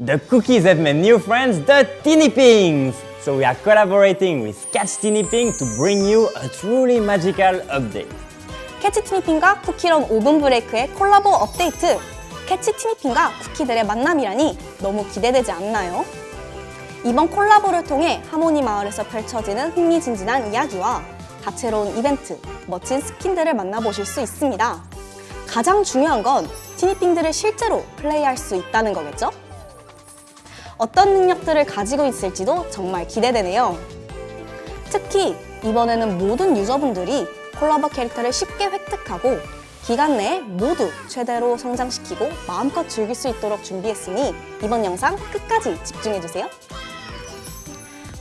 The cookies have made new friends, the Teeny Pings! So we are collaborating with Catch Teeny Ping to bring you a truly magical update. 캐치 티니핑과 쿠키런 오븐 브레이크의 콜라보 업데이트. 캐치 티니핑과 쿠키들의 만남이라니 너무 기대되지 않나요? 이번 콜라보를 통해 하모니 마을에서 펼쳐지는 흥미진진한 이야기와 다채로운 이벤트, 멋진 스킨들을 만나보실 수 있습니다. 가장 중요한 건 티니핑들을 실제로 플레이할 수 있다는 거겠죠? 어떤 능력들을 가지고 있을지도 정말 기대되네요. 특히 이번에는 모든 유저분들이 콜라보 캐릭터를 쉽게 획득하고 기간 내에 모두 최대로 성장시키고 마음껏 즐길 수 있도록 준비했으니 이번 영상 끝까지 집중해주세요.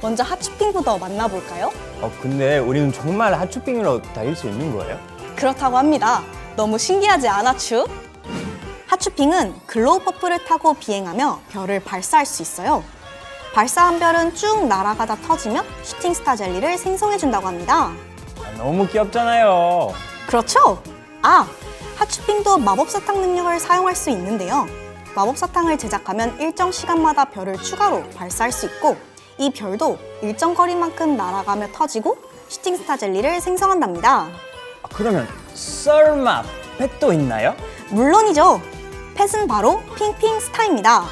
먼저 핫쇼핑부터 만나볼까요? 어, 근데 우리는 정말 핫쇼핑으로 다닐 수 있는 거예요? 그렇다고 합니다. 너무 신기하지 않아, 추? 핫쇼핑은 글로우 퍼플을 타고 비행하며 별을 발사할 수 있어요. 발사한 별은 쭉 날아가다 터지며 슈팅스타 젤리를 생성해준다고 합니다. 아, 너무 귀엽잖아요. 그렇죠? 아, 핫쇼핑도 마법사탕 능력을 사용할 수 있는데요. 마법사탕을 제작하면 일정 시간마다 별을 추가로 발사할 수 있고 이 별도 일정 거리만큼 날아가며 터지고 슈팅스타 젤리를 생성한답니다. 아, 그러면 설마 펫도 있나요? 물론이죠. 펫은 바로 핑핑스타입니다.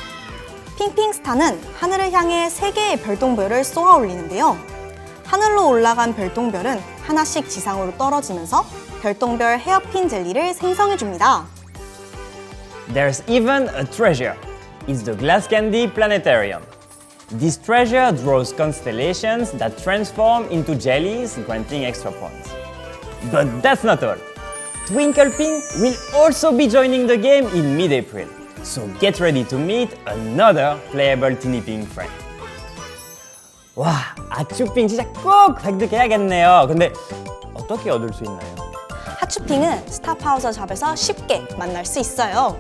핑핑스타는 하늘을 향해 세 개의 별똥별을 쏘아 올리는데요. 하늘로 올라간 별똥별은 하나씩 지상으로 떨어지면서 별똥별 헤어핀 젤리를 생성해 줍니다. There's even a treasure. It's the Glass Candy Planetarium. This treasure draws constellations that transform into jellies, granting extra points. But that's not all. Twinkle Pink will also be joining the game in mid-April. So get ready to meet another playable Pink friend. 와, 아츄핑 진짜 꼭 획득해야겠네요. 근데 어떻게 얻을 수 있나요? 핫쇼핑은 스타파우더 샵에서 쉽게 만날 수 있어요.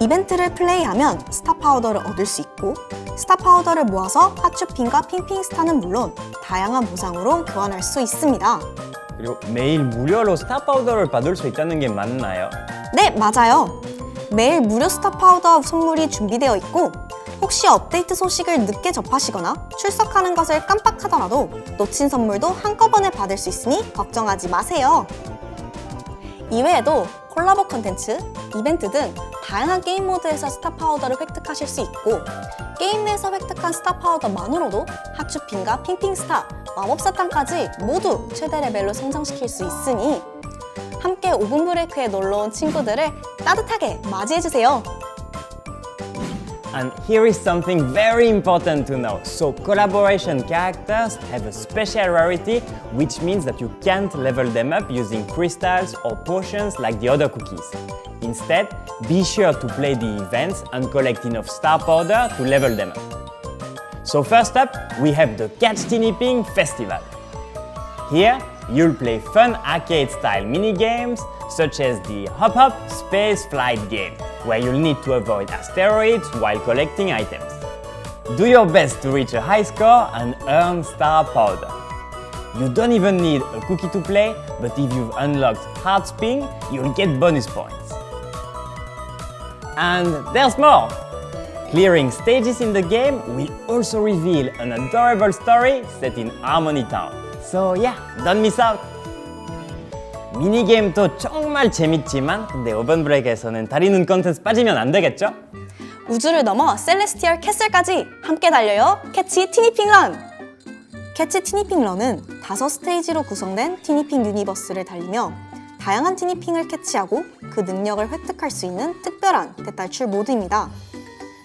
이벤트를 플레이하면 스타 파우더를 얻을 수 있고 스타 파우더를 모아서 핫쇼핑과 핑핑스타는 물론 다양한 보상으로 교환할 수 있습니다. 그리고 매일 무료로 스타 파우더를 받을 수 있다는 게 맞나요? 네, 맞아요. 매일 무료 스타 파우더 선물이 준비되어 있고 혹시 업데이트 소식을 늦게 접하시거나 출석하는 것을 깜빡하더라도 놓친 선물도 한꺼번에 받을 수 있으니 걱정하지 마세요. 이외에도 콜라보 컨텐츠, 이벤트 등 다양한 게임 모드에서 스타 파우더를 획득하실 수 있고 게임 내에서 획득한 스타 파우더만으로도 핫슈핑과 핑핑스타, 마법사탕까지 모두 최대 레벨로 성장시킬 수 있으니 함께 오븐 브레이크에 놀러 온 친구들을 따뜻하게 맞이해주세요. And here is something very important to know. So collaboration characters have a special rarity, which means that you can't level them up using crystals or potions like the other cookies. Instead, be sure to play the events and collect enough star powder to level them up. So first up, we have the Catch Ping Festival. Here, you'll play fun arcade-style mini-games such as the Hop Hop Space Flight game, where you'll need to avoid asteroids while collecting items. Do your best to reach a high score and earn star powder. You don't even need a cookie to play, but if you've unlocked Heart Spin, you'll get bonus points. And there's more! Clearing stages in the game will also reveal an adorable story set in Harmony Town. So yeah, don't miss out! 미니게임도 정말 재밌지만 근데 오븐 브레이크에서는 다리는 컨텐츠 빠지면 안 되겠죠? 우주를 넘어 셀레스티얼 캐슬까지 함께 달려요. 캐치 티니핑 런! 캐치 티니핑 런은 다섯 스테이지로 구성된 티니핑 유니버스를 달리며 다양한 티니핑을 캐치하고 그 능력을 획득할 수 있는 특별한 대탈출 모드입니다.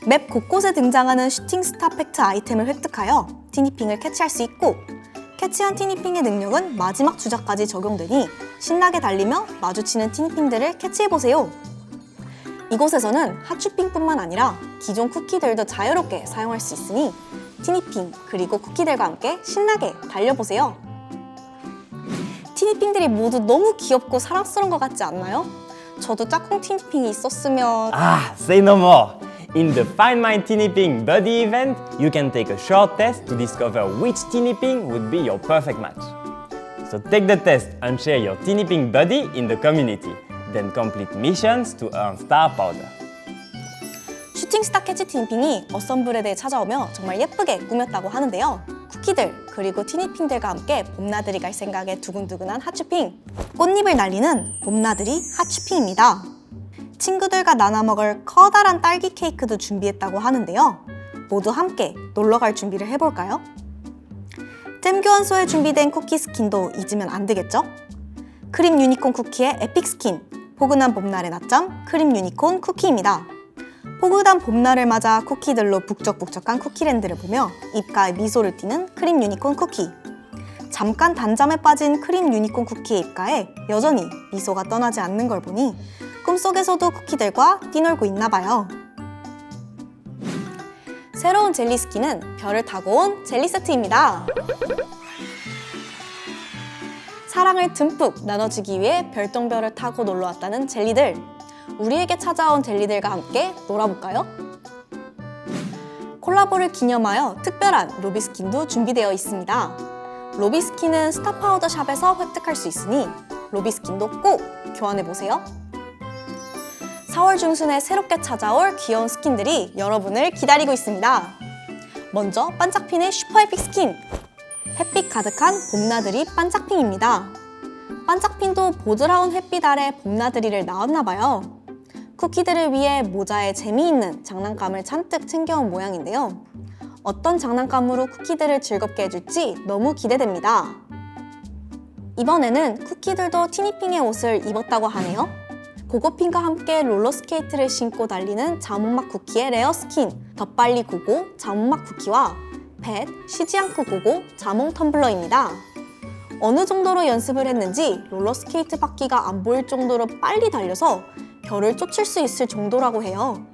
맵 곳곳에 등장하는 슈팅 스타 팩트 아이템을 획득하여 티니핑을 캐치할 수 있고 캐치한 티니핑의 능력은 마지막 주자까지 적용되니 신나게 달리며 마주치는 티니핑들을 캐치해보세요. 이곳에서는 핫쇼핑뿐만 아니라 기존 쿠키들도 자유롭게 사용할 수 있으니 티니핑 그리고 쿠키들과 함께 신나게 달려보세요. 티니핑들이 모두 너무 귀엽고 사랑스러운 것 같지 않나요? 저도 짝꿍 티니핑이 있었으면 Ah, say no more! In the Find My Teeny Ping Buddy event, you can take a short test to discover which Teeny Ping would be your perfect match. So take the test and share your Teeny Ping buddy in the community. Then complete missions to earn star powder. 슈팅스타 캐치 티니핑이 어썸블에 찾아오며 정말 예쁘게 꾸몄다고 하는데요. 쿠키들 그리고 티니핑들과 함께 봄나들이 갈 생각에 두근두근한 핫슈핑 꽃잎을 날리는 봄나들이 핫슈핑입니다. 친구들과 나눠 먹을 커다란 딸기 케이크도 준비했다고 하는데요. 모두 함께 놀러 갈 준비를 해볼까요? 잼 교환소에 준비된 쿠키 스킨도 잊으면 안 되겠죠? 크림 유니콘 쿠키의 에픽 스킨, 포근한 봄날의 낮잠 크림 유니콘 쿠키입니다. 포근한 봄날을 맞아 쿠키들로 북적북적한 쿠키랜드를 보며 입가에 미소를 띠는 크림 유니콘 쿠키. 잠깐 단잠에 빠진 크림 유니콘 쿠키의 입가에 여전히 미소가 떠나지 않는 걸 보니 꿈속에서도 쿠키들과 뛰놀고 있나 봐요. 새로운 젤리 스킨은 별을 타고 온 젤리 세트입니다. 사랑을 듬뿍 나눠주기 위해 별똥별을 타고 놀러 왔다는 젤리들. 우리에게 찾아온 젤리들과 함께 놀아볼까요? 콜라보를 기념하여 특별한 로비 스킨도 준비되어 있습니다. 로비 스킨은 스타 파우더 샵에서 획득할 수 있으니 로비 스킨도 꼭 교환해 보세요. 4월 중순에 새롭게 찾아올 귀여운 스킨들이 여러분을 기다리고 있습니다. 먼저 반짝핀의 슈퍼 에픽 스킨. 햇빛 가득한 봄나들이 반짝핑입니다. 반짝핀도 보드라운 햇빛 아래 봄나들이를 나왔나봐요. 쿠키들을 위해 모자에 재미있는 장난감을 잔뜩 챙겨온 모양인데요. 어떤 장난감으로 쿠키들을 즐겁게 해줄지 너무 기대됩니다. 이번에는 쿠키들도 티니핑의 옷을 입었다고 하네요. 고고핀과 함께 롤러스케이트를 신고 달리는 자몽맛 쿠키의 레어 스킨, 더 빨리 고고 자몽맛 쿠키와 펫, 쉬지 않고 고고 자몽 텀블러입니다. 어느 정도로 연습을 했는지 롤러스케이트 바퀴가 안 보일 정도로 빨리 달려서 별을 쫓을 수 있을 정도라고 해요.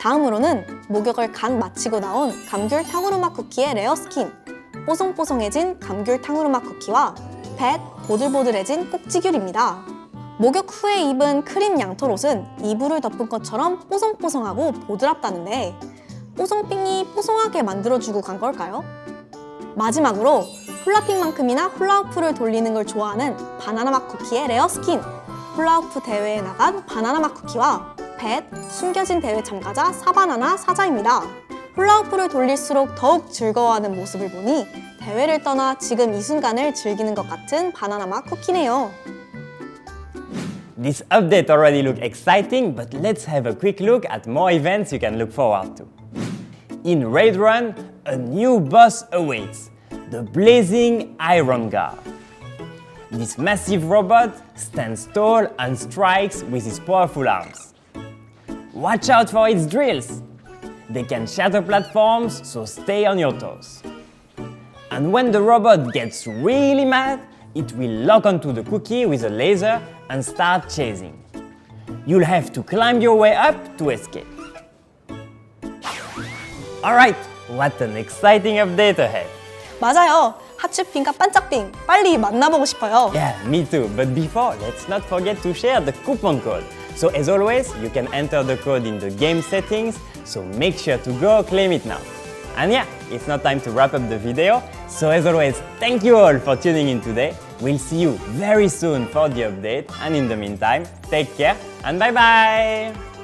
다음으로는 목욕을 간 마치고 나온 감귤 탕후루맛 쿠키의 레어 스킨, 뽀송뽀송해진 감귤 탕후루맛 쿠키와 펫, 보들보들해진 꼭지귤입니다. 목욕 후에 입은 크림 양털 옷은 이불을 덮은 것처럼 뽀송뽀송하고 보드랍다는데 뽀송핑이 뽀송하게 만들어주고 간 걸까요? 마지막으로 훌라핑만큼이나 훌라후프를 돌리는 걸 좋아하는 바나나맛 쿠키의 레어 스킨 훌라후프 대회에 나간 바나나맛 쿠키와 펫, 숨겨진 대회 참가자 사바나나 사자입니다. 훌라후프를 돌릴수록 더욱 즐거워하는 모습을 보니 대회를 떠나 지금 이 순간을 즐기는 것 같은 바나나맛 쿠키네요. This update already looked exciting, but let's have a quick look at more events you can look forward to. In Raid Run, a new boss awaits, the Blazing Iron Guard. This massive robot stands tall and strikes with his powerful arms. Watch out for its drills! They can shatter platforms, so stay on your toes. And when the robot gets really mad, it will lock onto the cookie with a laser and start chasing. You'll have to climb your way up to escape. Alright, what an exciting update ahead! 맞아요. 핫슈핑과 반짝핑 빨리 만나보고 싶어요. Yeah, me too. But before, let's not forget to share the coupon code. So as always, you can enter the code in the game settings, so make sure to go claim it now. And yeah, it's now time to wrap up the video. So as always, thank you all for tuning in today. We'll see you very soon for the update. And in the meantime, take care and bye bye!